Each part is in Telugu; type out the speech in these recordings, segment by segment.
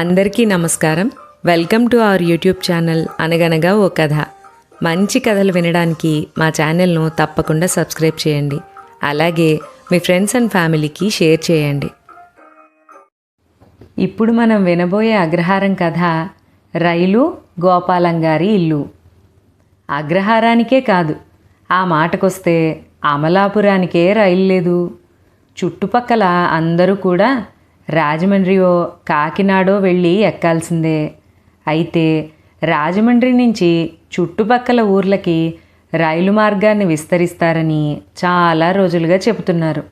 అందరికీ నమస్కారం. Welcome to our YouTube channel అనగనగా ఓ కథ. మంచి కథలు వినడానికి మా ఛానల్ను తప్పకుండా సబ్స్క్రైబ్ చేయండి. అలాగే మీ ఫ్రెండ్స్ అండ్ ఫ్యామిలీకి షేర్ చేయండి. ఇప్పుడు మనం వినబోయే అగ్రహారం కథ రైలు గోపాలం గారి ఇల్లు. అగ్రహారానికే కాదు ఆ మాటకొస్తే అమలాపురానికే రైలు లేదు. చుట్టుపక్కల అందరూ కూడా రాజమండ్రియో కాకినాడో వెళ్ళి ఎక్కాల్సిందే. అయితే రాజమండ్రి నుంచి చుట్టుపక్కల ఊర్లకి రైలు మార్గాన్ని విస్తరిస్తారని చాలా రోజులుగా చెబుతున్నారు.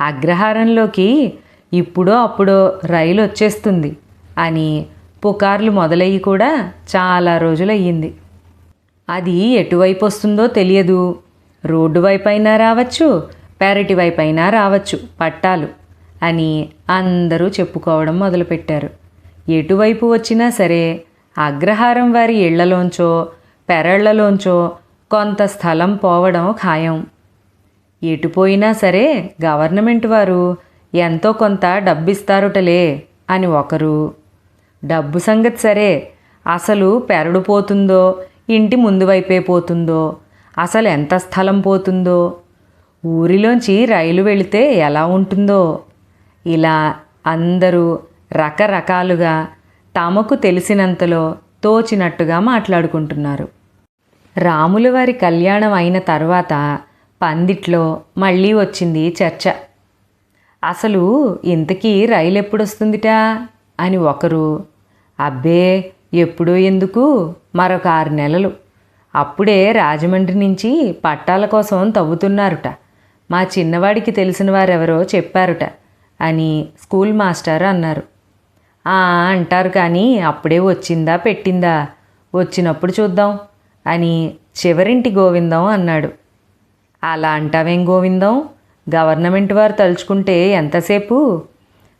అగ్రహారంలోకి ఇప్పుడో అప్పుడో రైలు వచ్చేస్తుంది అని పుకార్లు మొదలయ్యి కూడా చాలా రోజులయ్యింది. అది ఎటువైపు వస్తుందో తెలియదు. రోడ్డు వైపు అయినా రావచ్చు పెరటి వైపు అయినా రావచ్చు పట్టాలు. అని అందరూ చెప్పుకోవడం మొదలుపెట్టారు. ఎటువైపు వచ్చినా సరే అగ్రహారం వారి ఇళ్ళలోంచో పెరళ్ళలోంచో కొంత స్థలం పోవడం ఖాయం. ఎటుపోయినా సరే గవర్నమెంట్ వారు ఎంతో కొంత డబ్బిస్తారుటలే అని ఒకరు. డబ్బు సంగతి సరే అసలు పెరడు పోతుందో ఇంటి ముందు వైపే పోతుందో అసలు ఎంత స్థలం పోతుందో ఊరిలోంచి రైలు వెళితే ఎలా ఉంటుందో ఇలా అందరూ రకరకాలుగా తమకు తెలిసినంతలో తోచినట్టుగా మాట్లాడుకుంటున్నారు. రాముల వారి కళ్యాణం అయిన తర్వాత పందిట్లో మళ్ళీ వచ్చింది చర్చ. అసలు ఇంతకీ రైలు ఎప్పుడొస్తుందిటా అని ఒకరు అబ్బే ఎప్పుడో ఎందుకు? మరొక ఆరు నెలలు. అప్పుడే రాజమండ్రి నుంచి పట్టాల కోసం తవ్వుతున్నారుట. మా చిన్నవాడికి తెలిసిన వారెవరో చెప్పారుట. అని స్కూల్ మాస్టర్ అన్నారు. "ఆ, అంటారు కానీ అప్పుడే వచ్చిందా పెట్టిందా? వచ్చినప్పుడు చూద్దాం అని చివరింటి గోవిందం అన్నాడు. అలా అంటావేం గోవిందం? గవర్నమెంట్ వారు తలుచుకుంటే ఎంతసేపు?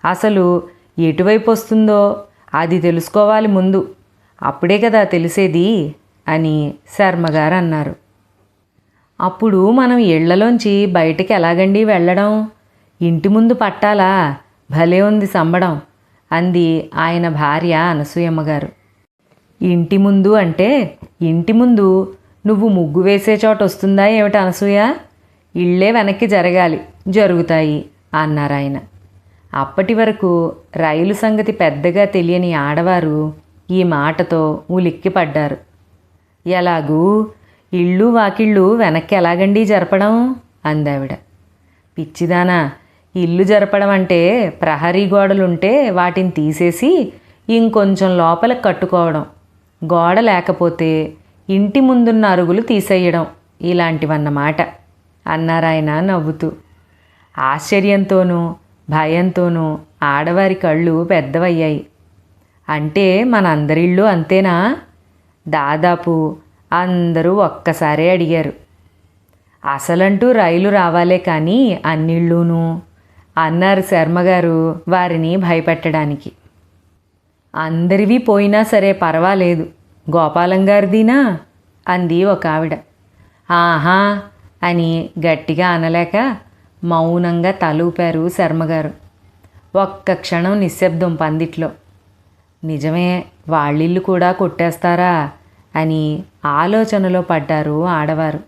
అసలు ఎటువైపు వస్తుందో అది తెలుసుకోవాలి ముందు. అప్పుడే కదా తెలిసేది అని శర్మగారు అన్నారు. అప్పుడు మనం ఇళ్ళలోంచి బయటికి ఎలాగండి వెళ్ళడం? ఇంటి ముందు పట్టాలా? భలే ఉంది సంబడం అంది ఆయన భార్య అనసూయమ్మగారు. ఇంటి ముందు అంటే ఇంటి ముందు నువ్వు ముగ్గు వేసే చోట వస్తుందా ఏమిటి అనసూయ? ఇళ్ళే వెనక్కి జరగాలి జరుగుతాయి అన్నారు ఆయన. అప్పటి వరకు రైలు సంగతి పెద్దగా తెలియని ఆడవారు ఈ మాటతో ఉలిక్కిపడ్డారు ఎలాగూ? ఇళ్ళు వాకిళ్ళు వెనక్కి ఎలాగండి జరపడం? అందావిడ. పిచ్చిదానా ఇల్లు జరపడం అంటే ప్రహరీ గోడలుంటే వాటిని తీసేసి ఇంకొంచెం లోపల కట్టుకోవడం గోడ లేకపోతే ఇంటి ముందున్న అరుగులు తీసేయడం ఇలాంటివన్నమాట. అన్నారాయన నవ్వుతూ. ఆశ్చర్యంతోనూ భయంతోనూ ఆడవారి కళ్ళు పెద్దవయ్యాయి. అంటే మనందరిళ్ళు అంతేనా? దాదాపు అందరూ ఒక్కసారే అడిగారు. అసలంటూ రైలు రావాలే కానీ అన్నిళ్ళూనూ అన్నారు శర్మగారు వారిని భయపెట్టడానికి. అందరివి పోయినా సరే పర్వాలేదు. గోపాలం గారిదినా? అంది ఒక ఆవిడ ఆహా అని గట్టిగా అనలేక మౌనంగా తలూపారు శర్మగారు. ఒక్క క్షణం నిశ్శబ్దం పందిట్లో. నిజమే వాళ్ళిల్లు కూడా కొట్టేస్తారా? అని ఆలోచనలో పడ్డారు ఆడవారు.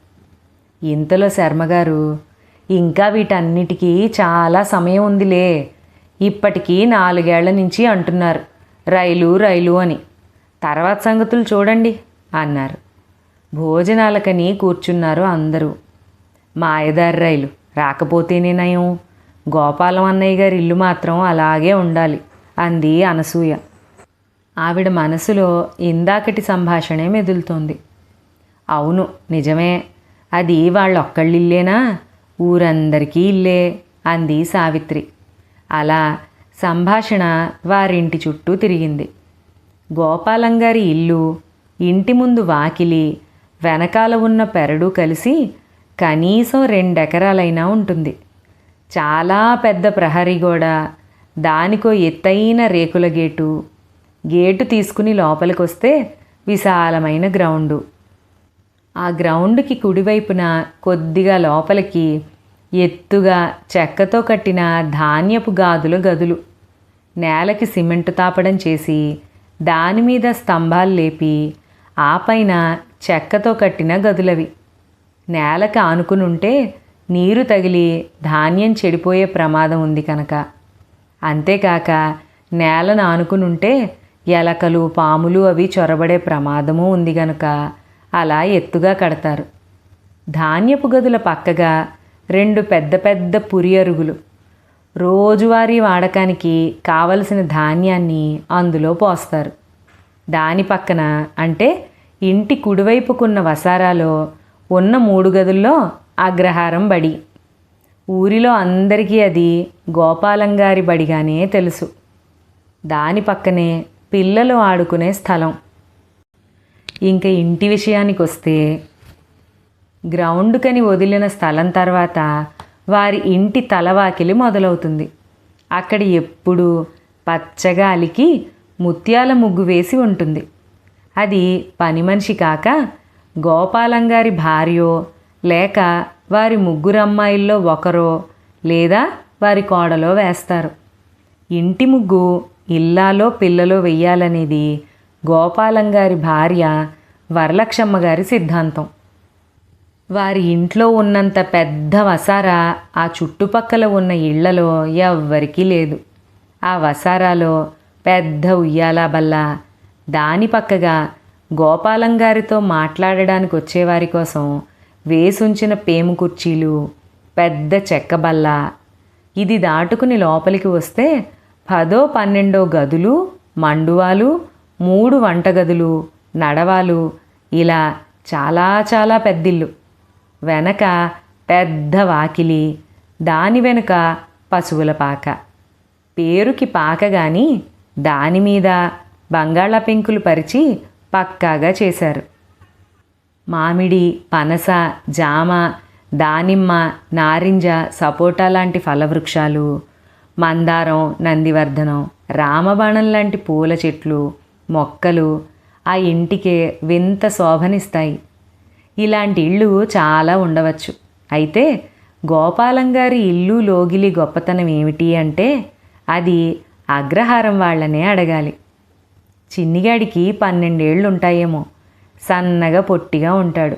ఇంతలో శర్మగారు ఇంకా వీటన్నిటికీ చాలా సమయం ఉందిలే. ఇప్పటికీ నాలుగేళ్ళ నుంచి అంటున్నారు. రైలు రైలు అని. తర్వాత సంగతులు చూడండి అన్నారు. భోజనాలకని కూర్చున్నారు అందరూ. మాయదారి రైలు రాకపోతేనే నయం. గోపాలం అన్నయ్య గారి ఇల్లు మాత్రం అలాగే ఉండాలి అంది అనసూయ. ఆవిడ మనసులో ఇందాకటి సంభాషణే మెదులుతోంది. అవును నిజమే. అది వాళ్ళొక్కళ్ళిల్లేనా? ఊరందరికీ ఇల్లే అంది సావిత్రి. అలా సంభాషణ వారింటి చుట్టూ తిరిగింది. గోపాలం గారి ఇల్లు ఇంటి ముందు వాకిలి వెనకాల ఉన్న పెరడు కలిసి కనీసం రెండెకరాలైనా ఉంటుంది. చాలా పెద్ద ప్రహరీ గోడ దానికో ఎత్తైన రేకుల గేటు గేటు తీసుకుని లోపలికి వస్తే విశాలమైన గ్రౌండు. ఆ గ్రౌండ్కి కుడివైపున కొద్దిగా లోపలికి ఎత్తుగా చెక్కతో కట్టిన ధాన్యపు గాదుల గదులు. నేలకి సిమెంట్ తాపడం చేసి దాని మీద స్తంభాలు లేపి ఆ పైన చెక్కతో కట్టిన గదులవి. నేలకు ఆనుకునుంటే నీరు తగిలి ధాన్యం చెడిపోయే ప్రమాదం ఉంది కనుక. అంతేకాక నేలను ఆనుకునుంటే ఎలకలు పాములు అవి చొరబడే ప్రమాదము ఉంది గనుక. అలా ఎత్తుగా కడతారు. ధాన్యపు గదుల పక్కగా రెండు పెద్ద పెద్ద పురి అరుగులు. రోజువారీ వాడకానికి కావలసిన ధాన్యాన్ని అందులో పోస్తారు. దాని పక్కన అంటే ఇంటి కుడివైపుకున్న వసారాలో ఉన్న మూడు గదుల్లో అగ్రహారం బడి. ఊరిలో అందరికీ అది గోపాలంగారి బడిగానే తెలుసు. దాని పక్కనే పిల్లలు ఆడుకునే స్థలం. ఇంకా ఇంటి విషయానికి వస్తే గ్రౌండ్కని వదిలిన స్థలం తర్వాత వారి ఇంటి తలవాకిలి మొదలవుతుంది. అక్కడ ఎప్పుడు పచ్చగా అలికి ముత్యాల ముగ్గు వేసి ఉంటుంది. అది పని మనిషి కాక గోపాలంగారి భార్యో లేక వారి ముగ్గురు అమ్మాయిల్లో ఒకరో లేదా వారి కోడలో వేస్తారు. ఇంటి ముగ్గు ఇల్లాలో పిల్లలో వెయ్యాలనేది గోపాలం గారి భార్య వరలక్షమ్మ గారి సిద్ధాంతం. వారి ఇంట్లో ఉన్నంత పెద్ద వసారా ఆ చుట్టుపక్కల ఉన్న ఇళ్ళలో ఎవ్వరికీ లేదు. ఆ వసారాలో పెద్ద ఉయ్యాల బల్ల దాని పక్కగా గోపాలం గారితో మాట్లాడడానికి వచ్చేవారి కోసం వేసుంచిన పేము కుర్చీలు పెద్ద చెక్క బల్ల. ఇది దాటుకుని లోపలికి వస్తే పదో పన్నెండో గదులు మండువాలు మూడు వంటగదులు నడవాలు ఇలా చాలా చాలా పెద్దిల్లు. వెనక పెద్ద వాకిలి దాని వెనుక పశువుల పాక. పేరుకి పాక గాని దాని మీద బంగాళా పెంకులు పరిచి పక్కాగా చేశారు. మామిడి పనస జామ దానిమ్మ నారింజ సపోటా లాంటి ఫలవృక్షాలు మందారం నందివర్ధనం రామబాణం లాంటి పూల చెట్లు మొక్కలు ఆ ఇంటికే వింత శోభనిస్తాయి. ఇలాంటి ఇళ్ళు చాలా ఉండవచ్చు. అయితే గోపాలం గారి ఇల్లు లోగిలి గొప్పతనం ఏమిటి అంటే అది అగ్రహారం వాళ్ళనే అడగాలి. చిన్నిగాడికి పన్నెండేళ్ళు ఉంటాయేమో సన్నగా పొట్టిగా ఉంటాడు.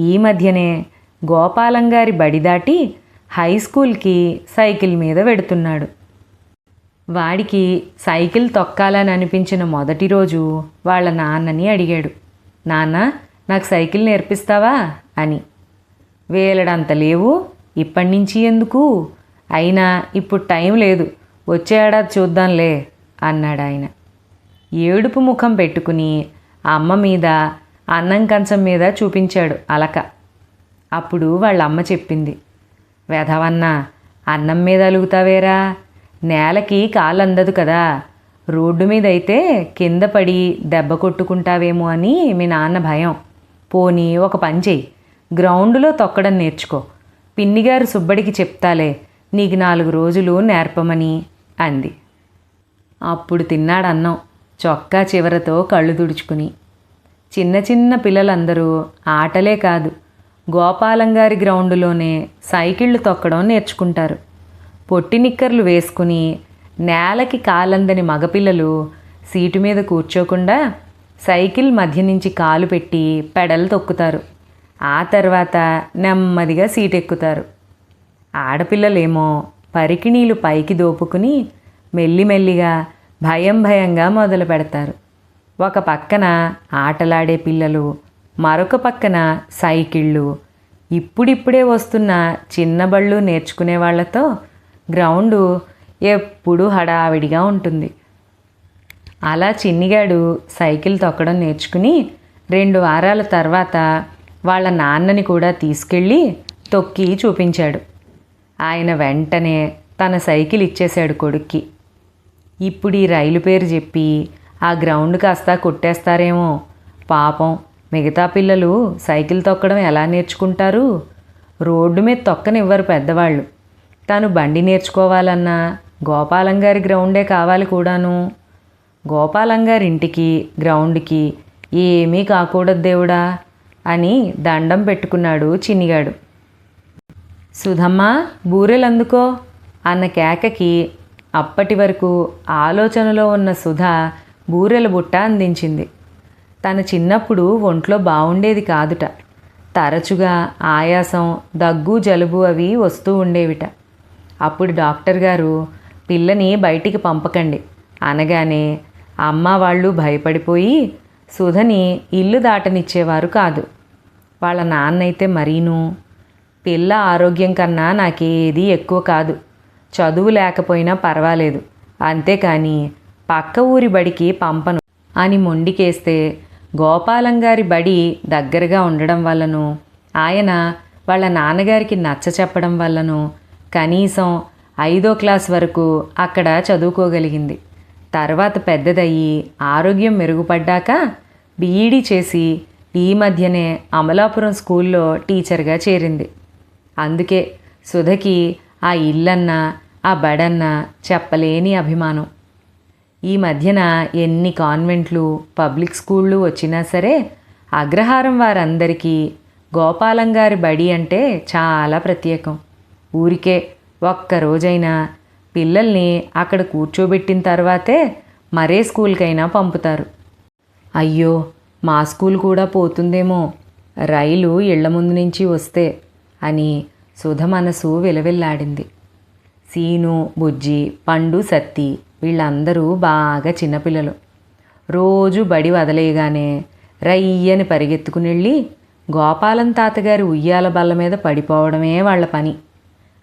ఈ మధ్యనే గోపాలం గారి బడి దాటి హై స్కూల్కి సైకిల్ మీద వెడుతున్నాడు. వాడికి సైకిల్ తొక్కాలని అనిపించిన మొదటి రోజు వాళ్ళ నాన్నని అడిగాడు. నాన్న నాకు సైకిల్ నేర్పిస్తావా? అని. వేలడంత లేవు. ఇప్పటి నుంచి ఎందుకు? అయినా ఇప్పుడు టైం లేదు. వచ్చే ఏడాది చూద్దాంలే అన్నాడు ఆయన. ఏడుపు ముఖం పెట్టుకుని అమ్మ మీద అన్నం కంచం మీద చూపించాడు అలక. అప్పుడు వాళ్ళ అమ్మ చెప్పింది. వెధవన్న అన్నం మీద అలుగుతావేరా? నేలకి కాలు అందదు కదా. రోడ్డు మీద అయితే కింద పడి దెబ్బ కొట్టుకుంటావేమో అని మీ నాన్న భయం. పోనీ ఒక పని చెయ్యి. గ్రౌండ్లో తొక్కడం నేర్చుకో. పిన్నిగారు సుబ్బడికి చెప్తాలే నీకు నాలుగు రోజులు నేర్పమని అంది. అప్పుడు తిన్నాడు అన్నం చొక్కా చివరతో కళ్ళు తుడుచుకుని. చిన్న చిన్న పిల్లలందరూ ఆటలే కాదు గోపాలంగారి గ్రౌండ్లోనే సైకిళ్ళు తొక్కడం నేర్చుకుంటారు. పొట్టి నిక్కర్లు వేసుకుని నేలకి కాలందని మగపిల్లలు సీటు మీద కూర్చోకుండా సైకిల్ మధ్య నుంచి కాలు పెట్టి పెడలు తొక్కుతారు. ఆ తర్వాత నెమ్మదిగా సీట్ ఎక్కుతారు ఆడపిల్లలేమో పరికిణీలు పైకి దోపుకుని మెల్లిమెల్లిగా భయం భయంగా మొదలు పెడతారు. ఒక పక్కన ఆటలాడే పిల్లలు మరొక పక్కన సైకిళ్ళు ఇప్పుడిప్పుడే వస్తున్న చిన్న బళ్ళు నేర్చుకునే వాళ్ళతో గ్రౌండు ఎప్పుడూ హడావిడిగా ఉంటుంది. అలా చిన్నిగాడు సైకిల్ తొక్కడం నేర్చుకుని రెండు వారాల తర్వాత వాళ్ళ నాన్నని కూడా తీసుకెళ్ళి తొక్కి చూపించాడు. ఆయన వెంటనే తన సైకిల్ ఇచ్చేశాడు కొడుక్కి. ఇప్పుడు ఈ రైలు పేరు చెప్పి ఆ గ్రౌండ్ కాస్త కొట్టేస్తారేమో. పాపం మిగతా పిల్లలు సైకిల్ తొక్కడం ఎలా నేర్చుకుంటారు? రోడ్డు మీద తొక్కనివ్వరు పెద్దవాళ్ళు. తను బండి నేర్చుకోవాలన్నా గోపాలం గారి గ్రౌండే కావాలి కూడాను. గోపాలం గారి ఇంటికి గ్రౌండ్కి ఏమీ కాకూడదు దేవుడా అని దండం పెట్టుకున్నాడు చిన్నిగాడు. సుధమ్మ బూరెలు అందుకో అన్న కేకకి అప్పటి వరకు ఆలోచనలో ఉన్న సుధ బూరెల బుట్ట అందించింది. తన చిన్నప్పుడు ఒంట్లో బాగుండేది కాదుట. తరచుగా ఆయాసం దగ్గు జలుబు అవి వస్తూ ఉండేవిట. అప్పుడు డాక్టర్ గారు పిల్లని బయటికి పంపకండి. అనగానే అమ్మ వాళ్ళు భయపడిపోయి సుధని ఇల్లు దాటనిచ్చేవారు కాదు. వాళ్ళ నాన్నైతే మరీను పిల్ల ఆరోగ్యం కన్నా నాకేది ఎక్కువ కాదు. చదువు లేకపోయినా పర్వాలేదు. అంతేకాని పక్క ఊరి బడికి పంపను అని మొండికేస్తే గోపాలం గారి బడి దగ్గరగా ఉండడం వల్లను ఆయన వాళ్ళ నాన్నగారికి నచ్చ చెప్పడం వల్లను కనీసం ఐదో క్లాస్ వరకు అక్కడ చదువుకోగలిగింది. తర్వాత పెద్దదయ్యి ఆరోగ్యం మెరుగుపడ్డాక బీఈడీ చేసి ఈ మధ్యనే అమలాపురం స్కూల్లో టీచర్గా చేరింది. అందుకే సుధకి ఆ ఇల్లన్నా ఆ బడన్నా చెప్పలేని అభిమానం. ఈ మధ్యన ఎన్ని కాన్వెంట్లు పబ్లిక్ స్కూళ్ళు వచ్చినా సరే అగ్రహారం వారందరికీ గోపాలం గారి బడి అంటే చాలా ప్రత్యేకం. ఊరికే ఒక్క రోజైనా పిల్లల్ని అక్కడ కూర్చోబెట్టిన తర్వాతే మరే స్కూల్కైనా పంపుతారు. అయ్యో మా స్కూల్ కూడా పోతుందేమో. రైలు ఇళ్ళ ముందు నుంచి వస్తే అని సుధ మనసు విలవిల్లాడింది. సీను బుజ్జి పండు సత్తి వీళ్ళందరూ బాగా చిన్నపిల్లలు. రోజు బడి వదలేయగానే రయ్యని పరిగెత్తుకుని వెళ్ళి గోపాలం తాతగారి ఉయ్యాల బల్ల మీద పడిపోవడమే వాళ్ళ పని.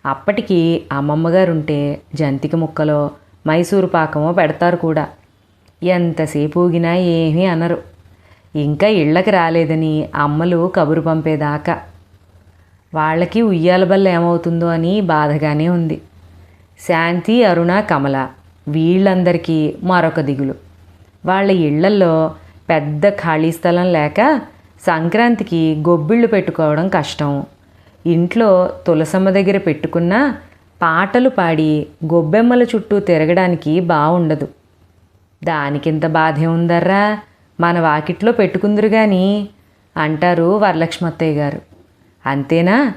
అప్పటికి అమ్మమ్మగారుంటే జంతిక ముక్కలో మైసూరు పాకమో పెడతారు కూడా. ఎంతసేపు ఊగినా ఏమీ అనరు. ఇంకా ఇళ్ళకి రాలేదని అమ్మలు కబురు పంపేదాకా. వాళ్ళకి ఉయ్యాల బల్ల ఏమవుతుందో అని బాధగానే ఉంది. శాంతి అరుణ కమల వీళ్ళందరికీ మరొక దిగులు. వాళ్ళ ఇళ్ళల్లో పెద్ద ఖాళీ స్థలం లేక సంక్రాంతికి గొబ్బిళ్ళు పెట్టుకోవడం కష్టం. ఇంట్లో తులసమ్మ దగ్గర పెట్టుకున్న పాటలు పాడి గొబ్బెమ్మల చుట్టూ తిరగడానికి బాగుండదు దానికింత బాధే ఉందర్రా? మన వాకిట్లో పెట్టుకుందరు కానీ అంటారు వరలక్ష్మత్తయ్య గారు. అంతేనా?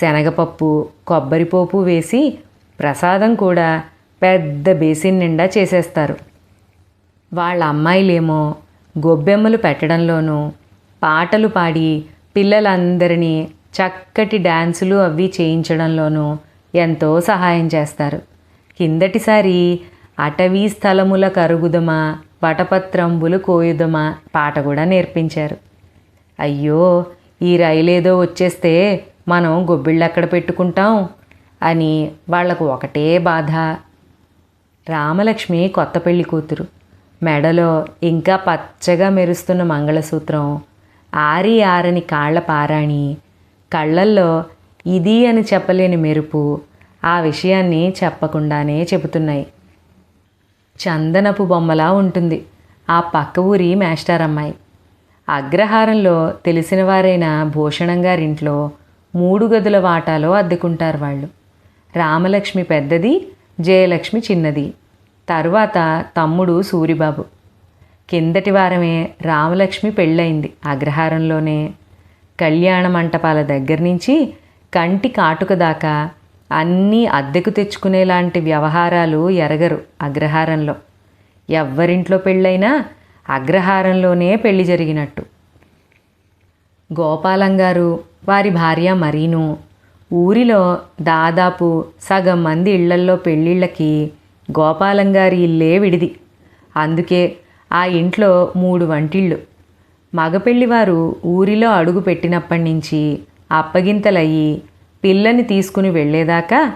శనగపప్పు కొబ్బరిపోపు వేసి ప్రసాదం కూడా పెద్ద బేసిన్ నిండా చేసేస్తారు. వాళ్ళ అమ్మాయిలేమో గొబ్బెమ్మలు పెట్టడంలోనూ పాటలు పాడి పిల్లలందరినీ చక్కటి డ్యాన్సులు అవి చేయించడంలోనూ ఎంతో సహాయం చేస్తారు. కిందటిసారి అటవీ స్థలముల కరుగుదమా వటపత్రంబులు కోయుదమా పాట కూడా నేర్పించారు. అయ్యో ఈ రైలేదో వచ్చేస్తే మనం గొబ్బిళ్ళు ఎక్కడ పెట్టుకుంటాం? అని వాళ్ళకు ఒకటే బాధ. రామలక్ష్మి కొత్త పెళ్ళి కూతురు. మెడలో ఇంకా పచ్చగా మెరుస్తున్న మంగళసూత్రం. ఆరి ఆరని కాళ్ళ పారాణి కళ్ళల్లో ఇది అని చెప్పలేని మెరుపు ఆ విషయాన్ని చెప్పకుండానే చెబుతున్నాయి. చందనపు బొమ్మలా ఉంటుంది ఆ పక్క ఊరి మేస్టర్ అమ్మాయి. అగ్రహారంలో తెలిసిన వారైన భూషణం గారింట్లో మూడు గదుల వాటాలో అద్దెకుంటారు వాళ్ళు. రామలక్ష్మి పెద్దది జయలక్ష్మి చిన్నది. తరువాత తమ్ముడు సూరిబాబు. కిందటి వారమే రామలక్ష్మి పెళ్ళయింది అగ్రహారంలోనే. కళ్యాణ మంటపాల దగ్గర నుంచి కంటి కాటుక దాకా అన్నీ అద్దెకు తెచ్చుకునేలాంటి వ్యవహారాలు ఎరగరు అగ్రహారంలో. ఎవ్వరింట్లో పెళ్ళైనా అగ్రహారంలోనే పెళ్ళి జరిగినట్టు. గోపాలం గారు వారి భార్య మరీను ఊరిలో దాదాపు సగం మంది ఇళ్ళల్లో పెళ్ళిళ్ళకి గోపాలం గారి ఇల్లే విడిది. అందుకే ఆ ఇంట్లో మూడు వంటిళ్ళు. మగపెళ్ళివారు ఊరిలో అడుగు పెట్టినప్పటి నుంచి అప్పగింతలయ్యి పిల్లని తీసుకుని వెళ్ళేదాకా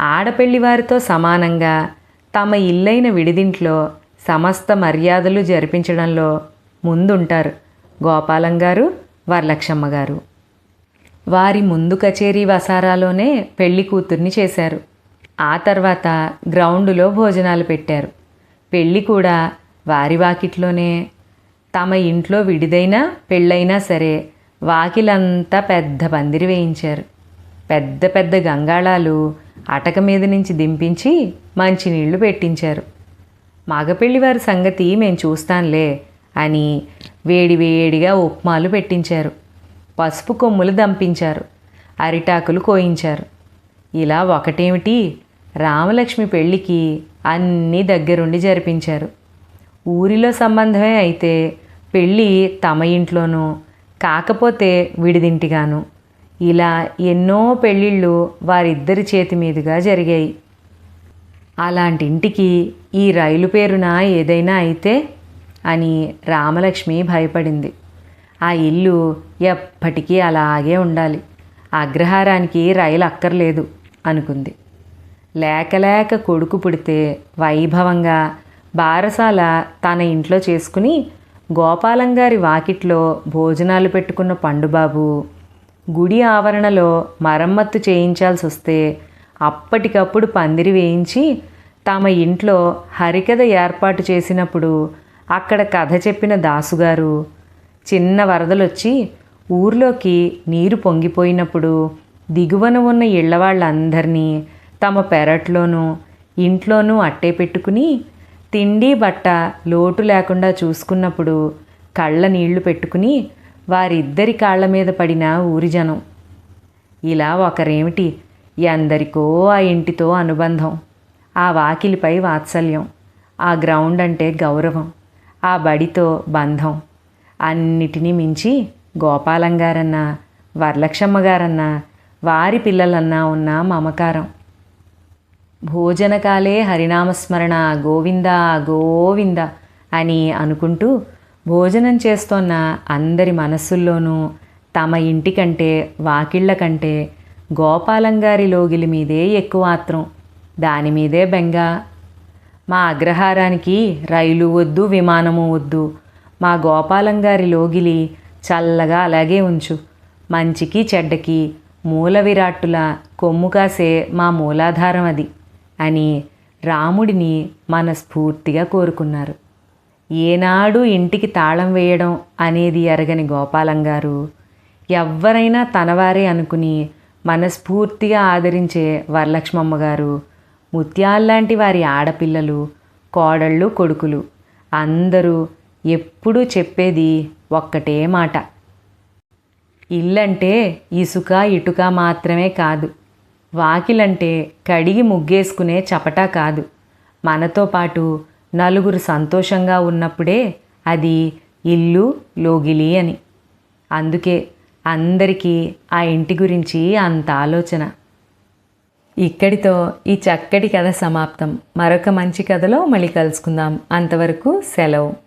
ఆడపెళ్ళివారితో సమానంగా తమ ఇల్లైన విడిదింట్లో సమస్త మర్యాదలు జరిపించడంలో ముందుంటారు గోపాలం గారు వరలక్షమ్మ గారు. వారి ముందు కచేరీ వసారాలోనే పెళ్ళి కూతుర్ని చేశారు. ఆ తర్వాత గ్రౌండులో భోజనాలు పెట్టారు. పెళ్ళి కూడా వారి వాకిట్లోనే తమ ఇంట్లో విడిదైనా పెళ్ళైనా సరే వాకిలంతా పెద్ద పందిరి వేయించారు. పెద్ద పెద్ద గంగాళాలు అటక మీద నుంచి దింపించి మంచినీళ్ళు పెట్టించారు. మగపెళ్ళి వారి సంగతి మేము చూస్తాంలే అని వేడివేడిగా ఉప్మాలు పెట్టించారు. పసుపు కొమ్ములు దంపించారు. అరిటాకులు కోయించారు. ఇలా ఒకటేమిటి? రామలక్ష్మి పెళ్ళికి అన్నీ దగ్గరుండి జరిపించారు. ఊరిలో సంబంధమే అయితే పెళ్ళి తమ ఇంట్లోనూ కాకపోతే విడిదింటిగాను. ఇలా ఎన్నో పెళ్ళిళ్ళు వారిద్దరి చేతి మీదుగా జరిగాయి. అలాంటి ఇంటికి ఈ రైలు పేరున ఏదైనా అయితే అని రామలక్ష్మి భయపడింది. ఆ ఇల్లు ఎప్పటికీ అలాగే ఉండాలి. అగ్రహారానికి రైలు అక్కర్లేదు అనుకుంది. లేక లేక కొడుకు పుడితే వైభవంగా బారసాల తన ఇంట్లో చేసుకుని గోపాలం గారి వాకిట్లో భోజనాలు పెట్టుకున్న పండుబాబు గుడి ఆవరణలో మరమ్మత్తు చేయించాల్సి వస్తే అప్పటికప్పుడు పందిరి వేయించి తమ ఇంట్లో హరికథ ఏర్పాటు చేసినప్పుడు అక్కడ కథ చెప్పిన దాసుగారు చిన్న వరదలొచ్చి ఊర్లోకి నీరు పొంగిపోయినప్పుడు దిగువన ఉన్న ఇళ్ళ వాళ్ళందరినీ తమ పెరట్లోనూ ఇంట్లోనూ అట్టే పెట్టుకుని తిండి బట్ట లోటు లేకుండా చూసుకున్నప్పుడు కళ్ళ నీళ్ళు పెట్టుకుని వారిద్దరి కాళ్ళ మీద పడిన ఊరి జనం. ఇలా ఒకరేమిటి? ఎందరికో ఆ ఇంటితో అనుబంధం ఆ వాకిలిపై వాత్సల్యం ఆ గ్రౌండ్ అంటే గౌరవం ఆ బడితో బంధం. అన్నిటినీ మించి గోపాలం గారన్నా వరలక్ష్మమ్మ గారన్నా వారి పిల్లలన్నా ఉన్న మమకారం. భోజనకాలే హరినామస్మరణ గోవింద గోవింద అని అనుకుంటూ భోజనం చేస్తోన్న అందరి మనస్సుల్లోనూ తమ ఇంటి కంటే వాకిళ్ళ కంటే గోపాలం గారి లోగిలి మీదే ఎక్కువ ఆత్రం. దాని మీదే బెంగ. మా అగ్రహారానికి రైలు వద్దు విమానము వద్దు. మా గోపాలం గారి లోగిలి చల్లగా అలాగే ఉంచు. మంచికి చెడ్డకి మూల విరాట్టుల కొమ్ము కాసే మా మూలాధారం అది. అని రాముడిని మనస్ఫూర్తిగా కోరుకున్నారు. ఏనాడు ఇంటికి తాళం వేయడం అనేది ఎరగని గోపాలం గారు ఎవ్వరైనా తనవారే అనుకుని మనస్ఫూర్తిగా ఆదరించే వరలక్ష్మమ్మ గారు ముత్యాల్లాంటి వారి ఆడపిల్లలు కోడళ్ళు కొడుకులు అందరూ ఎప్పుడూ చెప్పేది ఒక్కటే మాట. ఇల్లంటే ఇసుక ఇటుక మాత్రమే కాదు. వాకిలంటే కడిగి ముగ్గేసుకునే చపటా కాదు. మనతో పాటు నలుగురు సంతోషంగా ఉన్నప్పుడే అది ఇల్లు లోగిలి అని. అందుకే అందరికీ ఆ ఇంటి గురించి అంత ఆలోచన. ఇక్కడితో ఈ చక్కటి కథ సమాప్తం. మరొక మంచి కథలో మళ్ళీ కలుసుకుందాం. అంతవరకు సెలవు.